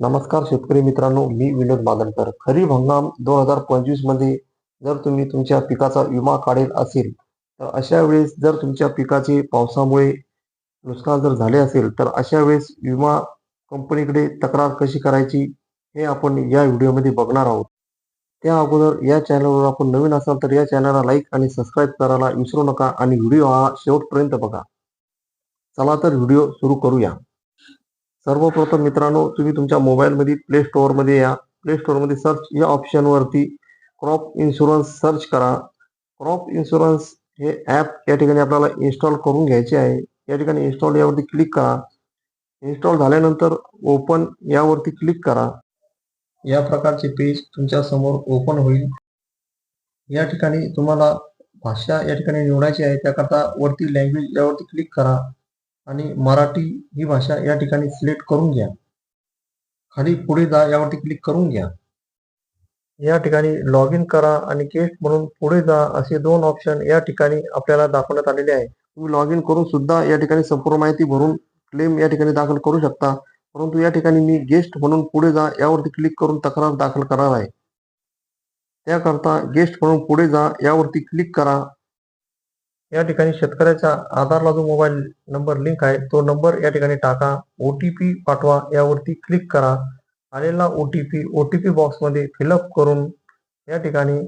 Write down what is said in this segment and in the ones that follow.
नमस्कार शेतकरी मित्रांनो मी विनोद मादनकर खरीप हंगाम दोन हजार पंचवीसमध्ये जर तुम्ही तुमच्या पिकाचा विमा काढेल असेल तर अशा वेळेस जर तुमच्या पिकाचे पावसामुळे नुकसान जर झाले असेल तर अशा वेळेस विमा कंपनीकडे तक्रार कशी करायची हे आपण या व्हिडिओमध्ये बघणार आहोत. त्या अगोदर या चॅनलवर आपण नवीन असाल तर या चॅनलला लाईक आणि सबस्क्राईब करायला विसरू नका आणि व्हिडिओ हा शेवटपर्यंत बघा. चला तर व्हिडिओ सुरू करूया. सर्वप्रथम मित्रांनो तुम्ही तुमच्या मोबाईलमध्ये प्ले स्टोअरमध्ये या. प्ले स्टोअरमध्ये सर्च या ऑप्शनवरती क्रॉप इन्शुरन्स सर्च करा. क्रॉप इन्शुरन्स हे ॲप या ठिकाणी आपल्याला इन्स्टॉल करून घ्यायचे आहे. या ठिकाणी इन्स्टॉल यावरती क्लिक करा. इन्स्टॉल झाल्यानंतर ओपन यावरती क्लिक करा. या प्रकारचे पेज तुमच्यासमोर ओपन होईल. या ठिकाणी तुम्हाला भाषा या ठिकाणी निवडायची आहे. त्याकरता वरती लँग्वेज यावरती क्लिक करा. आणि मराठी ही भाषा या ठिकाणी सिलेक्ट करून घ्या. खाली पुढे जा यावरती क्लिक करून घ्या. या ठिकाणी लॉग इन करा आणि गेस्ट म्हणून पुढे जा असे दोन ऑप्शन या ठिकाणी आपल्याला दाखवण्यात आलेले आहे. तुम्ही लॉग इन करून सुद्धा या ठिकाणी संपूर्ण माहिती भरून क्लेम या ठिकाणी दाखल करू शकता. परंतु या ठिकाणी मी गेस्ट म्हणून पुढे जा यावरती क्लिक करून तक्रार दाखल करणार आहे. त्याकरता गेस्ट म्हणून पुढे जा यावरती क्लिक करा. या ठिकाणी शेतकऱ्याच्या आधारला जो मोबाईल नंबर लिंक आहे तो नंबर या ठिकाणी टाका. ओ टी पी पाठवा. यावरती क्लिक करा. आलेला O T P O T P बॉक्समध्ये फिलअप करून या ठिकाणी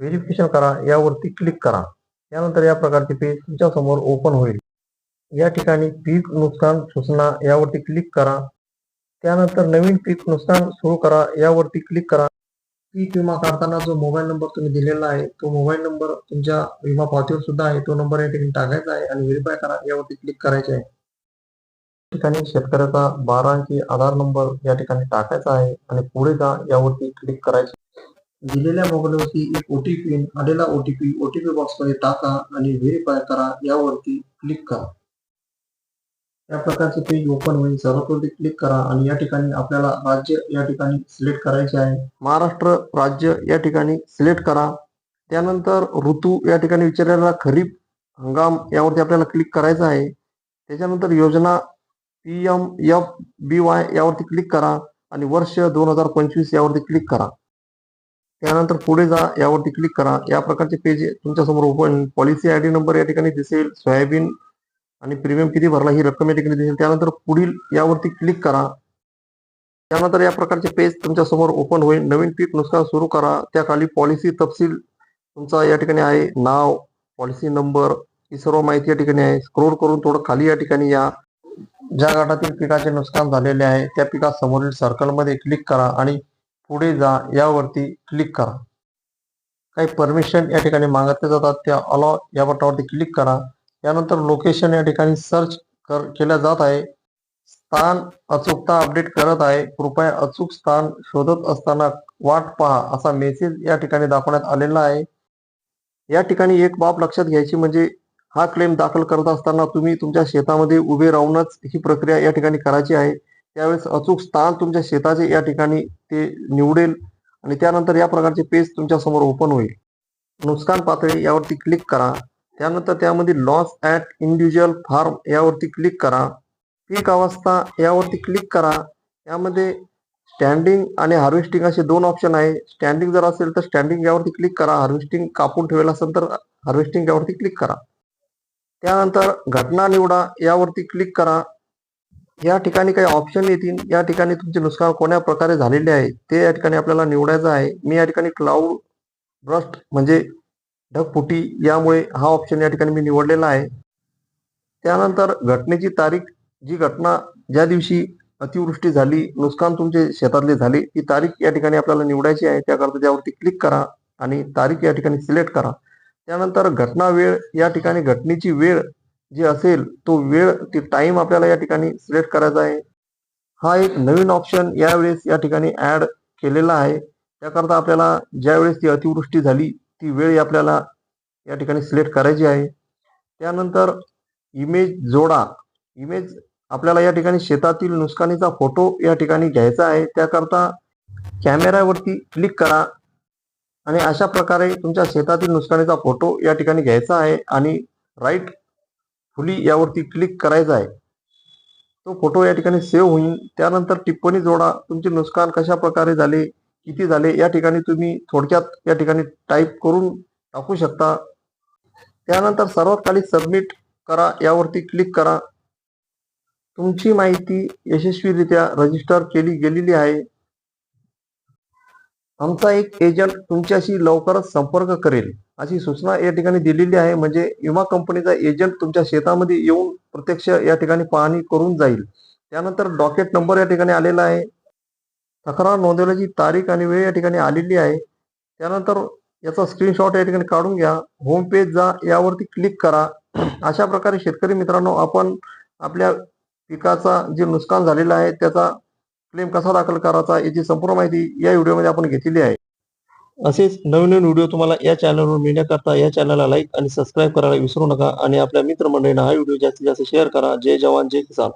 व्हेरिफिकेशन करा. यावरती क्लिक करा. त्यानंतर या प्रकारचे पेज तुमच्यासमोर ओपन होईल. या ठिकाणी पीक नुकसान सूचना यावरती क्लिक करा. त्यानंतर नवीन पीक नुकसान सुरू करा. यावरती क्लिक करा. पीक विमा काढताना जो मोबाईल नंबर तुम्ही दिलेला आहे तो मोबाईल नंबर तुमच्या विमा पावतीवर सुद्धा आहे तो नंबर या ठिकाणी टाकायचा आहे आणि व्हेरीफाय करा यावरती क्लिक करायचे आहे. या ठिकाणी शेतकऱ्याचा बारा अंकी आधार नंबर या ठिकाणी टाकायचा आहे आणि पुढे जा यावरती क्लिक करायचे दिलेल्या मोबाईलवरती एक ओटीपी आलेला ओटीपी ओटीपी बॉक्समध्ये टाका आणि व्हेरीफाय करा यावरती क्लिक करा. या प्रकारचे पेज ओपन होईल. सर्वप्रथम क्लिक करा आणि या ठिकाणी आपल्याला राज्य या ठिकाणी सिलेक्ट करायचे आहे. महाराष्ट्र राज्य या ठिकाणी सिलेक्ट करा. त्यानंतर ऋतू या ठिकाणी विचारलेला खरीप हंगाम यावरती आपल्याला क्लिक करायचं आहे. त्याच्यानंतर योजना P M F B Y यावरती क्लिक करा आणि वर्ष दोन हजार पंचवीस यावरती क्लिक करा. त्यानंतर पुढे जा यावरती क्लिक करा. या प्रकारचे पेज तुमच्यासमोर open policy I D number या ठिकाणी दिसेल. सोयाबीन आणि प्रीमियम किती भरला ही रक्कम या ठिकाणी दिसेल. त्यानंतर पुढील यावरती क्लिक करा. त्यानंतर या प्रकारचे पेज तुमच्यासमोर ओपन होईल. नवीन पीक नुकसान सुरू करा. त्या खाली पॉलिसी तपशील तुमचा या ठिकाणी आहे. नाव पॉलिसी नंबर ही सर्व माहिती या ठिकाणी आहे. स्क्रोल करून थोडं खाली या ठिकाणी या. ज्या गटातील पिकाचे नुकसान झालेले आहे त्या पिकासमोरील सर्कलमध्ये क्लिक करा आणि पुढे जा. यावरती क्लिक करा. काही परमिशन या ठिकाणी मागितले जातात. त्या अलॉ या बटनावरती क्लिक करा. त्यानंतर लोकेशन या ठिकाणी सर्च कर केल्या जात आहे. स्थान अचूकता अपडेट करत आहे. कृपया अचूक स्थान शोधत असताना वाट पहा असा मेसेज या ठिकाणी दाखवण्यात आलेला आहे. या ठिकाणी एक बाब लक्षात घ्यायची म्हणजे हा क्लेम दाखल करत असताना तुम्ही तुमच्या शेतामध्ये उभे राहूनच ही प्रक्रिया या ठिकाणी करायची आहे. त्यावेळेस अचूक स्थान तुमच्या शेताचे या ठिकाणी ते निवडेल आणि त्यानंतर या प्रकारचे पेज तुमच्यासमोर ओपन होईल. नुकसान पातळी यावरती क्लिक करा. त्यानंतर त्यामध्ये लॉस ॲट इंडिव्हिज्युअल फार्म यावरती क्लिक करा. पीक अवस्था यावरती क्लिक करा. यामध्ये स्टँडिंग आणि हार्वेस्टिंग असे दोन ऑप्शन आहे. स्टँडिंग जर असेल तर स्टँडिंग यावरती क्लिक करा. हार्वेस्टिंग कापून ठेवलेलं असेल तर हार्वेस्टिंग यावरती क्लिक करा. त्यानंतर घटना निवडा यावरती क्लिक करा. या ठिकाणी काही ऑप्शन येतील. या ठिकाणी तुमचे नुकसान कोण्या प्रकारे झालेले आहे ते या ठिकाणी आपल्याला निवडायचं आहे. मी या ठिकाणी क्लाउड ब्रस्ट म्हणजे ढगफुटी यामुळे हा ऑप्शन या ठिकाणी मी निवडलेला आहे. त्यानंतर घटनेची तारीख जी घटना ज्या दिवशी अतिवृष्टी झाली नुकसान तुमचे शेतातले झाले ती तारीख या ठिकाणी आपल्याला निवडायची आहे. त्याकरता त्यावरती क्लिक करा आणि तारीख या ठिकाणी सिलेक्ट करा. त्यानंतर घटना वेळ या ठिकाणी घटनेची वेळ जी असेल तो वेळ ती टाइम आपल्याला या ठिकाणी सिलेक्ट करायचा आहे. हा एक नवीन ऑप्शन यावेळेस या ठिकाणी ऍड केलेला आहे. त्याकरता आपल्याला ज्यावेळेस ती अतिवृष्टी झाली ती वेळ आपल्याला या ठिकाणी सिलेक्ट करायची आहे. त्यानंतर इमेज जोडा. इमेज आपल्याला या ठिकाणी शेतातील नुकसानीचा फोटो या ठिकाणी घ्यायचा आहे. त्याकरता कॅमेऱ्यावरती क्लिक करा आणि अशा प्रकारे तुमच्या शेतातील नुकसानीचा फोटो या ठिकाणी घ्यायचा आहे आणि राईट फुली यावरती क्लिक करायचा आहे. तो फोटो या ठिकाणी सेव्ह होईल. त्यानंतर टिप्पणी जोडा. तुमचे नुकसान कशा प्रकारे झाले? किती झाले या ठिकाणी तुम्ही थोडक्यात या ठिकाणी टाईप करून टाकू शकता. त्यानंतर सर्वात खाली सबमिट करा यावरती क्लिक करा. तुमची माहिती यशस्वीरित्या रजिस्टर केली गेलेली आहे. आमचा एक एजंट तुमच्याशी लवकरच संपर्क करेल अशी सूचना या ठिकाणी दिलेली आहे. म्हणजे विमा कंपनीचा एजंट तुमच्या शेतामध्ये येऊन प्रत्यक्ष या ठिकाणी पाहणी करून जाईल. त्यानंतर डॉकेट नंबर या ठिकाणी आलेला आहे. तक्रार नोंदवण्याची तारीख आणि वेळ या ठिकाणी आलेली आहे. त्यानंतर याचा स्क्रीनशॉट या ठिकाणी काढून घ्या. होम पेज जा यावरती क्लिक करा. अशा प्रकारे शेतकरी मित्रांनो आपण आपल्या पिकाचा जे नुकसान झालेलं आहे त्याचा क्लेम कसा दाखल करायचा याची संपूर्ण माहिती या व्हिडिओमध्ये आपण घेतलेली आहे. असेच नवीन नवीन व्हिडिओ तुम्हाला या चॅनलवर मिळण्याकरता या चॅनलला लाईक आणि सबस्क्राईब करायला विसरू नका. आणि आपल्या मित्रमंडळींना हा व्हिडिओ जास्तीत जास्त शेअर करा. जय जवान जय किसान.